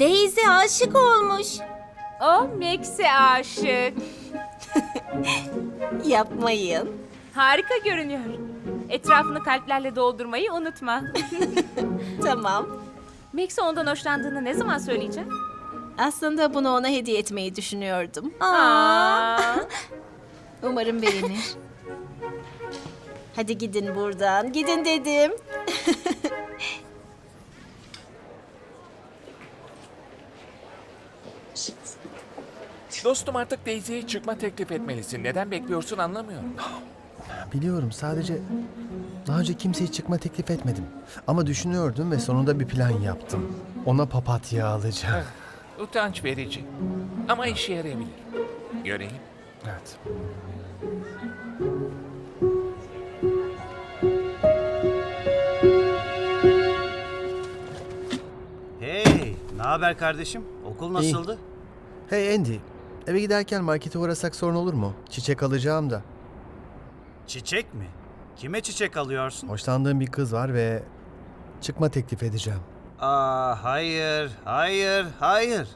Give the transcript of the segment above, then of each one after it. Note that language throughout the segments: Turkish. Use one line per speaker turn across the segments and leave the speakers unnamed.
Daisy aşık olmuş.
O Max'e aşık.
Yapmayın.
Harika görünüyor. Etrafını kalplerle doldurmayı unutma.
Tamam.
Max'e ondan hoşlandığını ne zaman söyleyeceksin?
Aslında bunu ona hediye etmeyi düşünüyordum.
Aa.
Umarım beğenir. Hadi gidin buradan. Gidin dedim.
Dostum artık Daisy'ye çıkma teklif etmelisin. Neden bekliyorsun anlamıyorum.
Biliyorum sadece daha önce kimseye çıkma teklif etmedim. Ama düşünüyordum ve sonunda bir plan yaptım. Ona papatya alacağım.
Utanç verici. Ama işe yarayabilir. Göreyim.
Evet.
Hey, ne haber kardeşim? Okul nasıldı?
Hey Andy, eve giderken markete uğrasak sorun olur mu? Çiçek alacağım da.
Çiçek mi? Kime çiçek alıyorsun?
Hoşlandığım bir kız var ve çıkma teklif edeceğim.
Aa, hayır, hayır, hayır.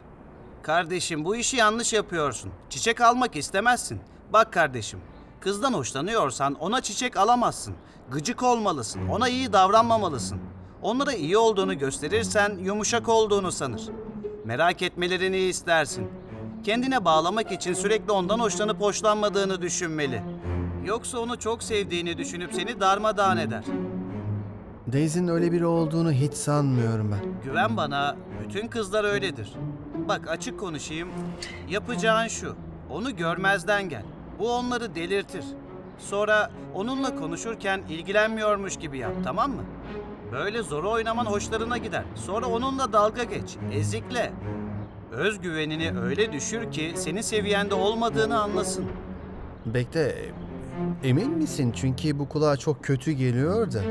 Kardeşim bu işi yanlış yapıyorsun. Çiçek almak istemezsin. Bak kardeşim, kızdan hoşlanıyorsan ona çiçek alamazsın. Gıcık olmalısın, ona iyi davranmamalısın. Onlara iyi olduğunu gösterirsen yumuşak olduğunu sanır. Merak etmelerini istersin. Kendine bağlamak için sürekli ondan hoşlanıp hoşlanmadığını düşünmeli. Yoksa onu çok sevdiğini düşünüp seni darmadağın eder.
Daisy'nin öyle biri olduğunu hiç sanmıyorum ben.
Güven bana, bütün kızlar öyledir. Bak açık konuşayım, yapacağın şu, onu görmezden gel. Bu onları delirtir. Sonra onunla konuşurken ilgilenmiyormuş gibi yap, tamam mı? Böyle zoru oynaman hoşlarına gider. Sonra onunla dalga geç, ezikle. Özgüvenini öyle düşür ki senin seviyende olmadığını anlasın.
Bekle, emin misin? Çünkü bu kulağa çok kötü geliyor da.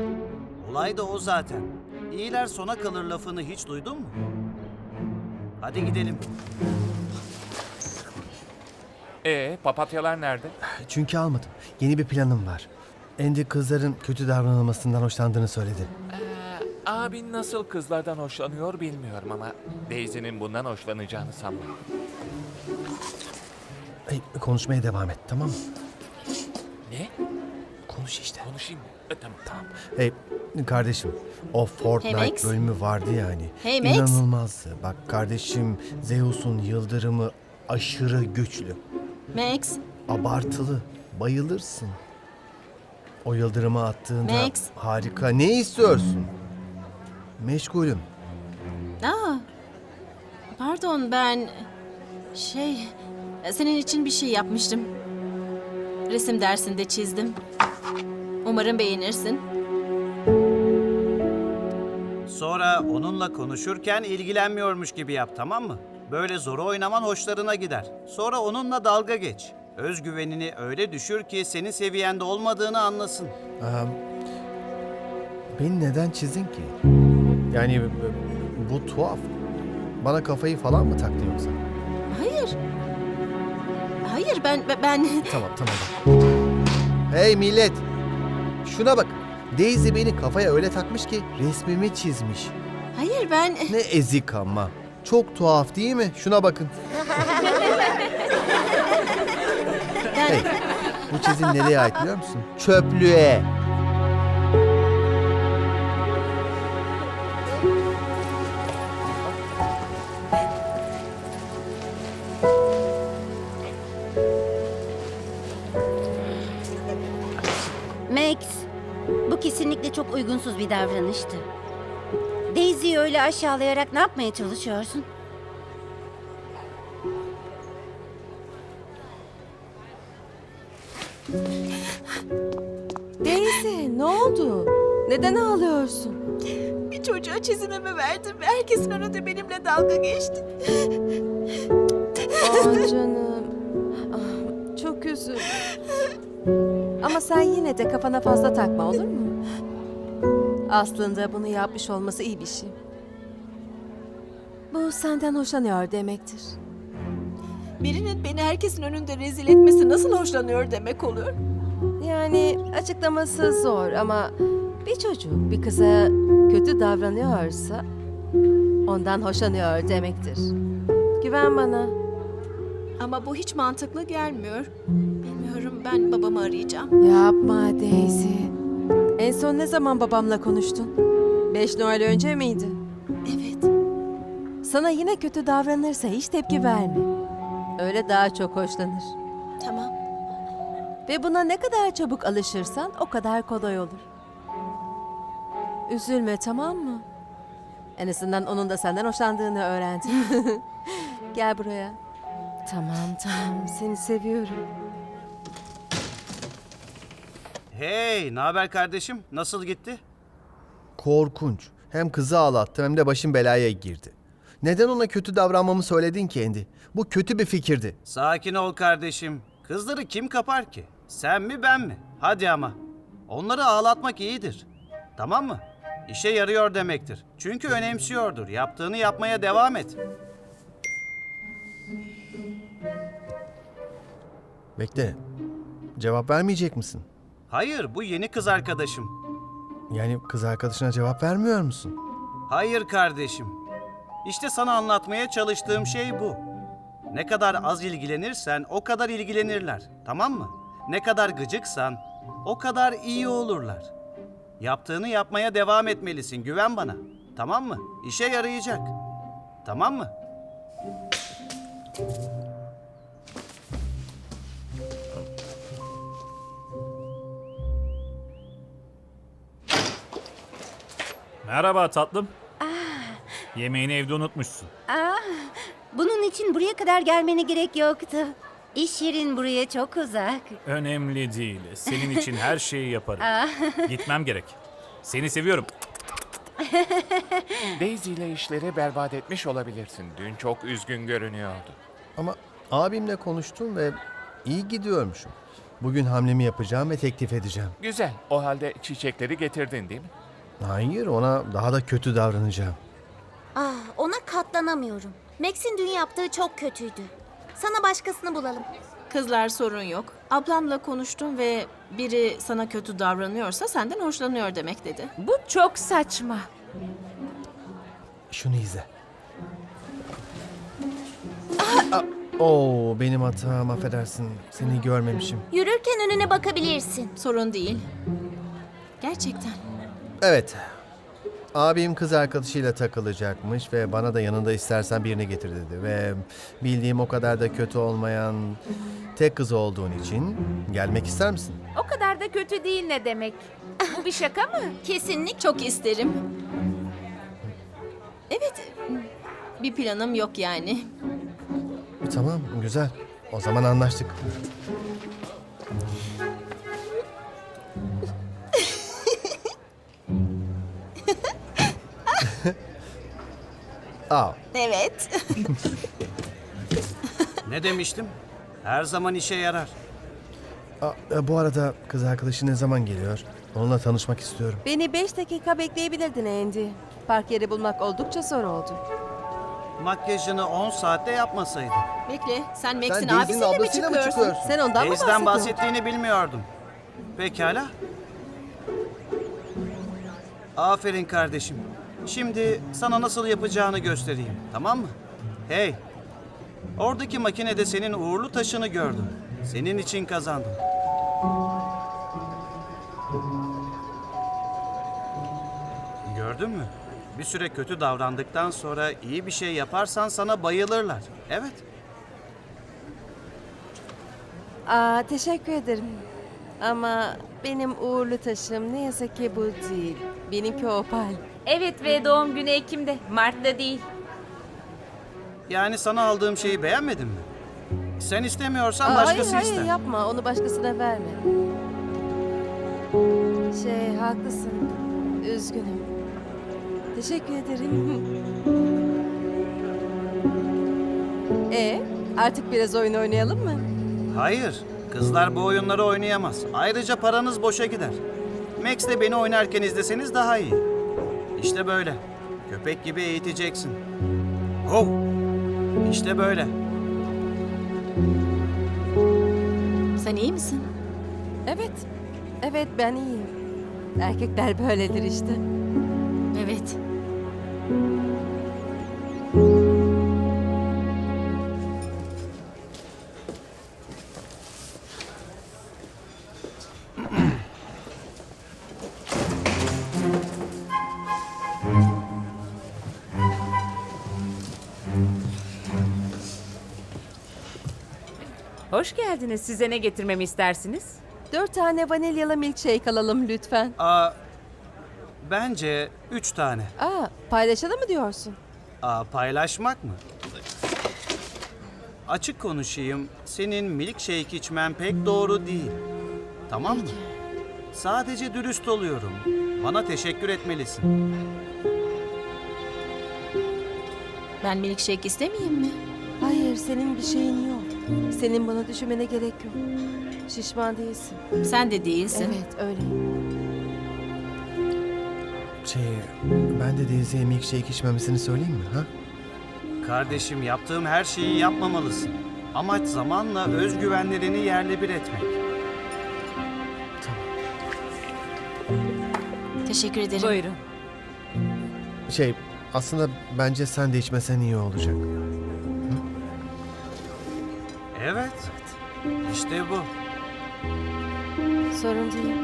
Olay da o zaten. İyiler sona kalır lafını hiç duydun mu? Hadi gidelim.
Ee, papatyalar nerede?
Çünkü almadım. Yeni bir planım var. Andy kızların kötü davranılmasından hoşlandığını söyledi.
Abin nasıl kızlardan hoşlanıyor bilmiyorum ama Daisy'nin bundan hoşlanacağını sanmıyorum.
Hey, konuşmaya devam et, tamam mı?
Ne?
Konuş işte.
Konuşayım mı? E, tamam. Tamam.
Hey kardeşim o Fortnite
Hey Max.
bölümü vardı yani.
Hey Max.
İnanılmazdı. Bak kardeşim Zeus'un yıldırımı aşırı güçlü.
Max,
Abartılı. Bayılırsın. O yıldırımı attığında
Max.
harika. Ne istiyorsun? Meşgulüm.
aa. Pardon ben şey senin için bir şey yapmıştım. Resim dersinde çizdim. Umarım beğenirsin.
Sonra onunla konuşurken ilgilenmiyormuş gibi yap tamam mı? Böyle zoru oynaman hoşlarına gider. Sonra onunla dalga geç. Özgüvenini öyle düşür ki senin seviyende olmadığını anlasın.
Aa, beni neden çizdin ki? Yani b- bu tuhaf. Bana kafayı falan mı taktın yoksa?
Hayır. Hayır ben ben
Tamam tamam. Hey millet! Şuna bak. Daisy beni kafaya öyle takmış ki resmimi çizmiş.
hayır ben
Ne ezik ama. Çok tuhaf değil mi? Şuna bakın.
ben
Hey, bu çizim nereye ait biliyor musun? Çöplüğe.
Bu kesinlikle çok uygunsuz bir davranıştı. Daisy'yi öyle aşağılayarak ne yapmaya çalışıyorsun?
Daisy ne oldu? Neden ağlıyorsun?
bir çocuğa çizimimi verdim ve herkesin önünde benimle dalga geçti.
Ah canım. Ah, çok üzüldüm. Ama sen yine de kafana fazla takma olur mu? Aslında bunu yapmış olması iyi bir şey. Bu senden hoşlanıyor demektir.
Birinin beni herkesin önünde rezil etmesi nasıl hoşlanıyor demek olur?
Yani açıklaması zor ama bir çocuk bir kıza kötü davranıyorsa ondan hoşlanıyor demektir. Güven bana.
Ama bu hiç mantıklı gelmiyor. Ben babamı arayacağım.
Yapma Daisy. En son ne zaman babamla konuştun? Beş Noel önce miydi?
Evet.
Sana yine kötü davranırsa hiç tepki verme. Öyle daha çok hoşlanır.
Tamam.
Ve buna ne kadar çabuk alışırsan o kadar kolay olur. Üzülme tamam mı? En azından onun da senden hoşlandığını öğrendin. Gel buraya. Tamam tamam seni seviyorum.
Hey, ne haber kardeşim? Nasıl gitti?
Korkunç. Hem kızı ağlattım hem de başım belaya girdi. Neden ona kötü davranmamı söyledin ki Endi? Bu kötü bir fikirdi.
Sakin ol kardeşim. Kızları kim kapar ki? Sen mi ben mi? Hadi ama. Onları ağlatmak iyidir. Tamam mı? İşe yarıyor demektir. Çünkü önemsiyordur. Yaptığını yapmaya devam et.
Bekle. Cevap vermeyecek misin?
Hayır, bu yeni kız arkadaşım.
Yani kız arkadaşına cevap vermiyor musun?
Hayır kardeşim. İşte sana anlatmaya çalıştığım şey bu. Ne kadar az ilgilenirsen o kadar ilgilenirler. Tamam mı? Ne kadar gıcıksan o kadar iyi olurlar. Yaptığını yapmaya devam etmelisin. Güven bana. Tamam mı? İşe yarayacak. Tamam mı?
Merhaba tatlım. Yemeğini evde unutmuşsun.
Bunun için buraya kadar gelmene gerek yoktu. İş yerin buraya çok uzak.
Önemli değil. Senin için her şeyi yaparım. Gitmem gerek. Seni seviyorum.
Daisy ile işleri berbat etmiş olabilirsin. Dün çok üzgün görünüyordu.
Ama abimle konuştum ve iyi gidiyormuşum. Bugün hamlemi yapacağım ve teklif edeceğim.
Güzel. O halde çiçekleri getirdin değil mi?
Hayır, ona daha da kötü davranacağım.
Ah, ona katlanamıyorum. Max'in dün yaptığı çok kötüydü. Sana başkasını bulalım.
Kızlar sorun yok. Ablamla konuştum ve biri sana kötü davranıyorsa senden hoşlanıyor demek dedi.
Bu çok saçma.
Şunu izle. Aa, Oo, benim hatam affedersin. Seni görmemişim.
Yürürken önüne bakabilirsin.
Sorun değil. Gerçekten.
Evet. Abim kız arkadaşıyla takılacakmış ve bana da yanında istersen birini getir dedi. Ve bildiğim o kadar da kötü olmayan tek kız olduğun için gelmek ister misin?
O kadar da kötü değil ne demek? Bu bir şaka mı?
Kesinlikle çok isterim. Evet. Bir planım yok yani.
Tamam, güzel. O zaman anlaştık. Aa,
Evet.
Ne demiştim? Her zaman işe yarar.
aa, e, bu arada kız arkadaşı ne zaman geliyor? Onunla tanışmak istiyorum.
Beni beş dakika bekleyebilirdin Andy. Park yeri bulmak oldukça zor oldu.
Makyajını 10 saatte yapmasaydın.
Bekle. Sen Max'in
Sen Daisy'nin
abisiyle mi
ablasıyla mı
çıkıyorsun?
çıkıyorsun?
Sen ondan mı bahsediyorsun?
bahsettiğini bilmiyordum. Pekala. Aferin kardeşim. Şimdi sana nasıl yapacağını göstereyim, tamam mı? Hey, oradaki makinede senin uğurlu taşını gördüm. Senin için kazandım. Gördün mü? Bir süre kötü davrandıktan sonra iyi bir şey yaparsan sana bayılırlar. Evet.
Aa, teşekkür ederim. Ama benim uğurlu taşım ne yazık ki bu değil. Benimki opal.
Evet ve doğum günü Ekim'de. Mart'ta değil.
Yani sana aldığım şeyi beğenmedin mi? Sen istemiyorsan
Aa,
başkası
hayır
ister.
hayır yapma onu başkasına verme. Şey haklısın. Üzgünüm. Teşekkür ederim. e artık biraz oyun oynayalım mı?
Hayır, kızlar bu oyunları oynayamaz. Ayrıca paranız boşa gider. Max de beni oynarken izleseniz daha iyi. İşte böyle. Köpek gibi eğiteceksin. Hov! İşte böyle.
Sen iyi misin?
Evet. Evet ben iyiyim. Erkekler böyledir işte.
Evet.
Hoş geldiniz. Size ne getirmemi istersiniz?
Dört tane vanilyalı milkshake alalım lütfen.
Aa, bence üç tane.
Aa, paylaşalım mı diyorsun?
Aa, paylaşmak mı? Açık konuşayım. Senin milkshake içmen pek doğru değil. Tamam mı? Sadece dürüst oluyorum. Bana teşekkür etmelisin.
Ben milkshake istemeyeyim mi?
Hayır, senin bir şeyin yok. Senin bana düşünmene gerek yok. Şişman değilsin.
Sen de değilsin.
Evet, öyle.
Şey, ben de Daisy'ye milkshake içmemesini söyleyeyim mi? Ha?
Kardeşim yaptığım her şeyi yapmamalısın. Amaç zamanla özgüvenlerini yerle bir etmek.
Teşekkür ederim.
Buyurun.
Şey, aslında bence sen de içmesen iyi olacak.
Evet. İşte bu.
Sorun değil.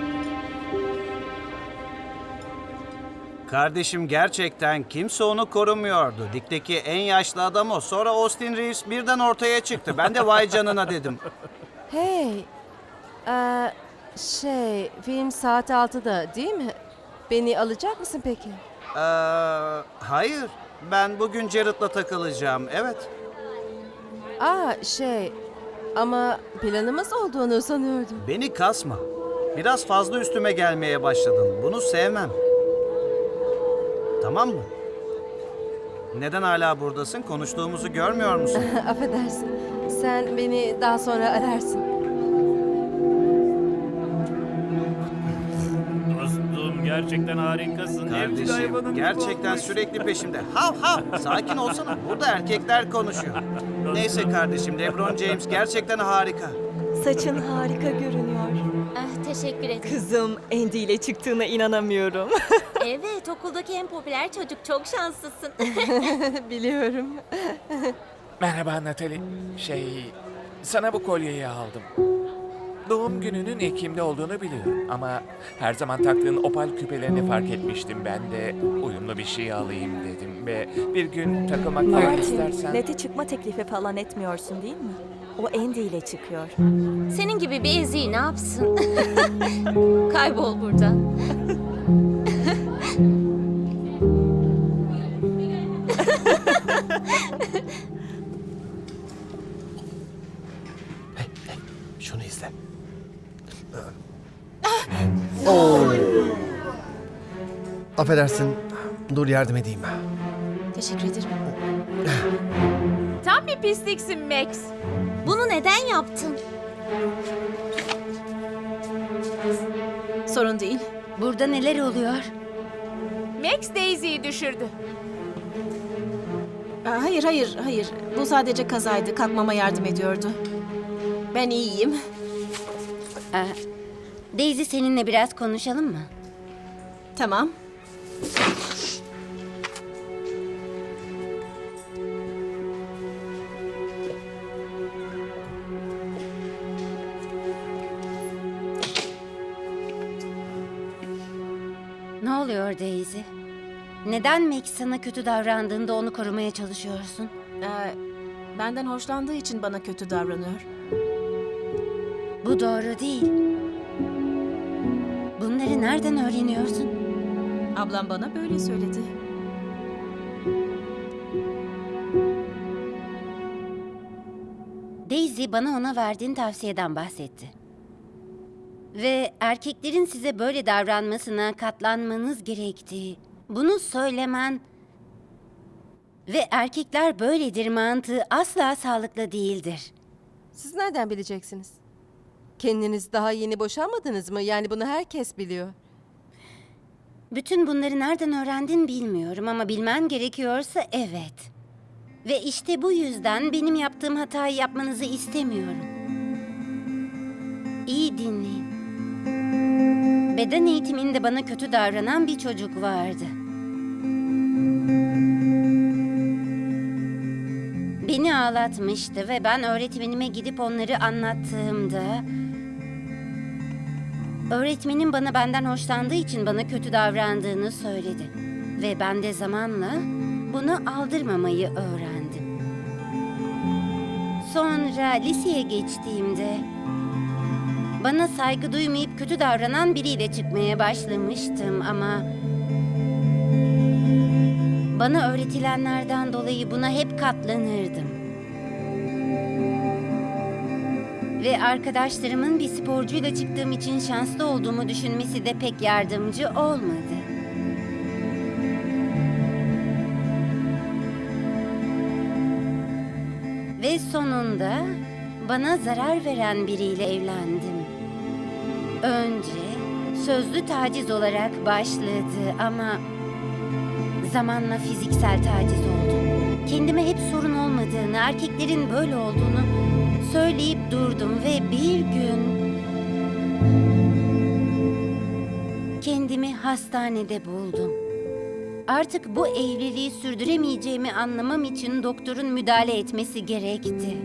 Kardeşim gerçekten kimse onu korumuyordu. Dikteki en yaşlı adam o. Sonra Austin Reeves birden ortaya çıktı. Ben de vay canına dedim.
Hey, ee, şey, film saat 6'da değil mi? Beni alacak mısın peki?
Ee, hayır. Ben bugün Jared'la takılacağım. Evet.
Aa, şey, ama planımız olduğunu sanıyordum.
Beni kasma. Biraz fazla üstüme gelmeye başladın. Bunu sevmem. Tamam mı? Neden hala buradasın? Konuştuğumuzu görmüyor musun?
Affedersin. Sen beni daha sonra ararsın.
Dostum gerçekten harikasın. Evcil hayvanın
Kardeşim
gibi
gerçekten
olmuş.
sürekli peşimde. Hav hav sakin olsana. Burada erkekler konuşuyor. Neyse kardeşim LeBron James gerçekten harika.
Saçın harika görünüyor.
Ah, teşekkür ederim.
Kızım Andy ile çıktığına inanamıyorum.
evet, okuldaki en popüler çocuk. Çok şanslısın.
Biliyorum.
Merhaba Natalie. Şey, sana bu kolyeyi aldım. Doğum gününün Ekim'de olduğunu biliyorum ama her zaman taktığın opal küpelerini fark etmiştim. Ben de uyumlu bir şey alayım dedim ve bir gün takılmak falan
Martin,
istersen...
nete çıkma teklifi falan etmiyorsun değil mi? O Andy ile çıkıyor.
Senin gibi bir eziği ne yapsın? Kaybol buradan.
Oo. Affedersin. Dur yardım edeyim.
Teşekkür ederim.
Tam bir pisliksin Max.
Bunu neden yaptın?
Sorun değil.
Burada neler oluyor?
Max Daisy'yi düşürdü.
Aa, Hayır, hayır, hayır. Bu sadece kazaydı. Kalkmama yardım ediyordu. Ben iyiyim.
Aa, Daisy seninle biraz konuşalım mı?
Tamam.
Ne oluyor Daisy? Neden Max sana kötü davrandığında onu korumaya çalışıyorsun?
Ee, benden hoşlandığı için bana kötü davranıyor.
Bu doğru değil. Bunları nereden öğreniyorsun?
Ablam bana böyle söyledi.
Daisy bana ona verdiğin tavsiyeden bahsetti. Ve erkeklerin size böyle davranmasına katlanmanız gerektiği, bunu söylemen ve erkekler böyledir mantığı asla sağlıklı değildir.
Siz nereden bileceksiniz? Kendiniz daha yeni boşanmadınız mı? Yani bunu herkes biliyor.
Bütün bunları nereden öğrendin bilmiyorum ama bilmen gerekiyorsa evet. Ve işte bu yüzden benim yaptığım hatayı yapmanızı istemiyorum. İyi dinleyin. Beden eğitiminde bana kötü davranan bir çocuk vardı. Beni ağlatmıştı ve ben öğretmenime gidip onları anlattığımda Öğretmenim bana benden hoşlandığı için bana kötü davrandığını söyledi. Ve ben de zamanla bunu aldırmamayı öğrendim. Sonra liseye geçtiğimde bana saygı duymayıp kötü davranan biriyle çıkmaya başlamıştım ama bana öğretilenlerden dolayı buna hep katlanırdım. Ve arkadaşlarımın bir sporcuyla çıktığım için şanslı olduğumu düşünmesi de pek yardımcı olmadı. Ve sonunda bana zarar veren biriyle evlendim. Önce sözlü taciz olarak başladı ama zamanla fiziksel taciz oldu. Kendime hep sorun olmadığını, erkeklerin böyle olduğunu söyleyip durdum ve bir gün kendimi hastanede buldum. Artık bu evliliği sürdüremeyeceğimi anlamam için doktorun müdahale etmesi gerekti.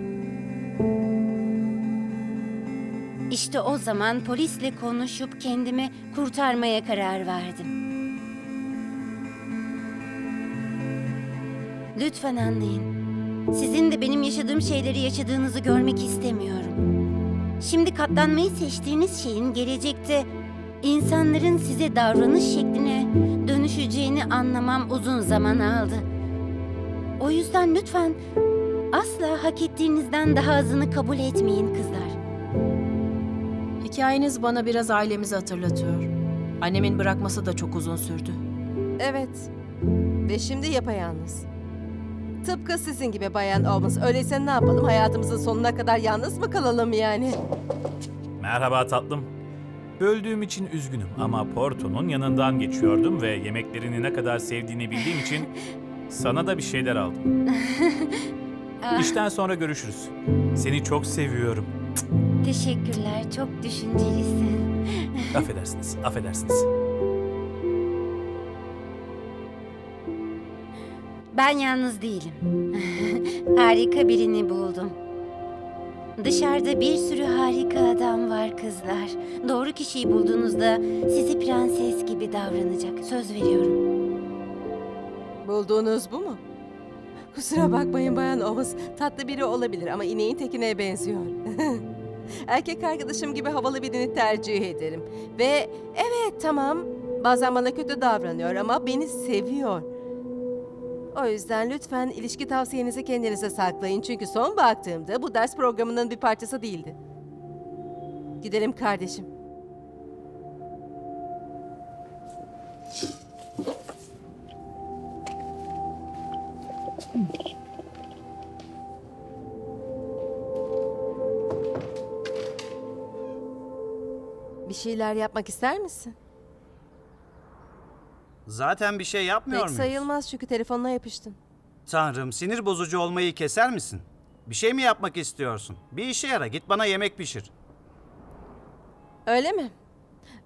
İşte o zaman polisle konuşup kendimi kurtarmaya karar verdim. Lütfen anlayın. Sizin de benim yaşadığım şeyleri yaşadığınızı görmek istemiyorum. Şimdi katlanmayı seçtiğiniz şeyin gelecekte insanların size davranış şekline dönüşeceğini anlamam uzun zaman aldı. O yüzden lütfen asla hak ettiğinizden daha azını kabul etmeyin kızlar.
Hikayeniz bana biraz ailemizi hatırlatıyor. Annemin bırakması da çok uzun sürdü.
Evet. Ve şimdi yapayalnız. Tıpkı sizin gibi bayan Owens. Öyleyse ne yapalım? Hayatımızın sonuna kadar yalnız mı kalalım yani?
Merhaba tatlım. Böldüğüm için üzgünüm ama Porto'nun yanından geçiyordum ve yemeklerini ne kadar sevdiğini bildiğim için sana da bir şeyler aldım. İşten sonra görüşürüz. Seni çok seviyorum.
Teşekkürler, çok düşüncelisin.
Affedersiniz, affedersiniz.
Ben yalnız değilim. harika birini buldum. Dışarıda bir sürü harika adam var kızlar. Doğru kişiyi bulduğunuzda sizi prenses gibi davranacak. Söz veriyorum.
Bulduğunuz bu mu? Kusura bakmayın Bayan Owens. Tatlı biri olabilir ama ineğin tekine benziyor. Erkek arkadaşım gibi havalı birini tercih ederim. Ve evet tamam bazen bana kötü davranıyor ama beni seviyor. O yüzden lütfen ilişki tavsiyenizi kendinize saklayın. Çünkü son baktığımda bu ders programının bir parçası değildi. Gidelim kardeşim. Bir şeyler yapmak ister misin?
Zaten bir şey yapmıyor
Pek
muyuz?
sayılmaz çünkü telefonuna yapıştın.
Tanrım sinir bozucu olmayı keser misin? Bir şey mi yapmak istiyorsun? Bir işe yara git bana yemek pişir.
Öyle mi?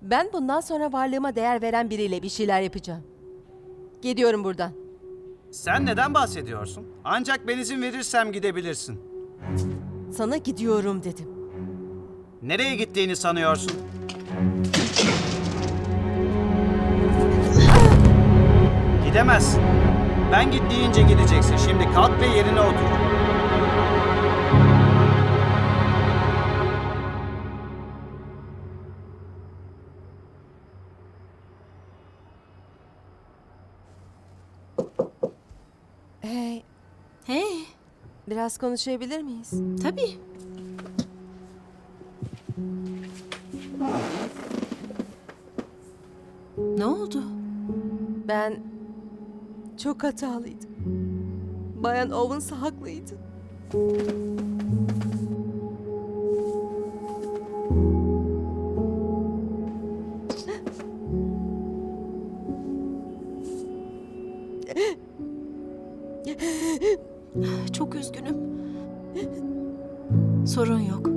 Ben bundan sonra varlığıma değer veren biriyle bir şeyler yapacağım. Gidiyorum buradan.
Sen neden bahsediyorsun? Ancak ben izin verirsem gidebilirsin.
Sana gidiyorum dedim.
Nereye gittiğini sanıyorsun? Gidemezsin. Ben git deyince gideceksin. Şimdi kalk ve yerine otur.
Hey,
Hey,
biraz konuşabilir miyiz?
tabii. Ne oldu?
Ben çok hatalıydım. Bayan Owens haklıydı.
Çok üzgünüm. Sorun yok.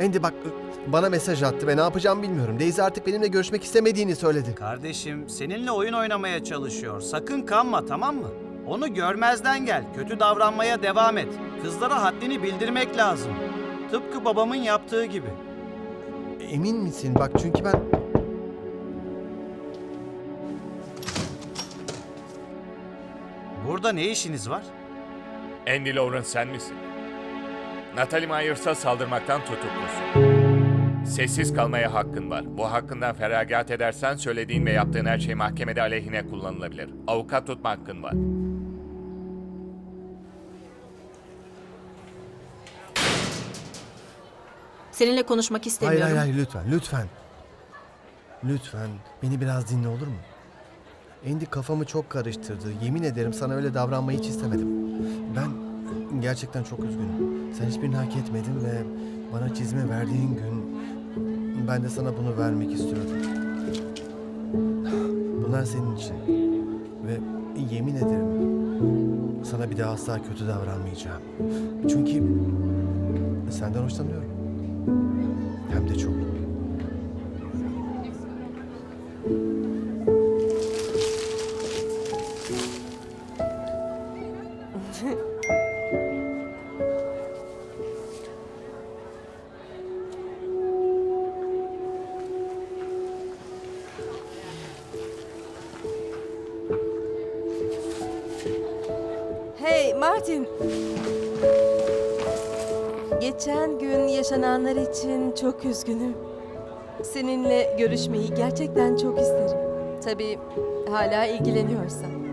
Andy, bak bana mesaj attı ve ne yapacağımı bilmiyorum. Daisy artık benimle görüşmek istemediğini söyledi.
Kardeşim seninle oyun oynamaya çalışıyor. Sakın kanma tamam mı? Onu görmezden gel. Kötü davranmaya devam et. Kızlara haddini bildirmek lazım. Tıpkı babamın yaptığı gibi.
Emin misin? Bak çünkü ben...
Burada ne işiniz var?
Andy Lawrence sen misin? Natalie Myers'a saldırmaktan tutuklusun. Sessiz kalmaya hakkın var. Bu hakkından feragat edersen söylediğin ve yaptığın her şey mahkemede aleyhine kullanılabilir. Avukat tutma hakkın var.
Seninle konuşmak
Hayır
istemiyorum.
hayır hayır lütfen lütfen. Lütfen beni biraz dinle olur mu? Andy kafamı çok karıştırdı. Yemin ederim sana öyle davranmayı hiç istemedim. Ben gerçekten çok üzgünüm. Sen hiçbirini hak etmedin ve bana çizme verdiğin gün ben de sana bunu vermek istiyordum. Bunlar senin için. Ve yemin ederim sana bir daha asla kötü davranmayacağım. Çünkü senden hoşlanıyorum. Hem de çok.
Martin. Geçen gün yaşananlar için çok üzgünüm. Seninle görüşmeyi gerçekten çok isterim. Tabii hala ilgileniyorsan.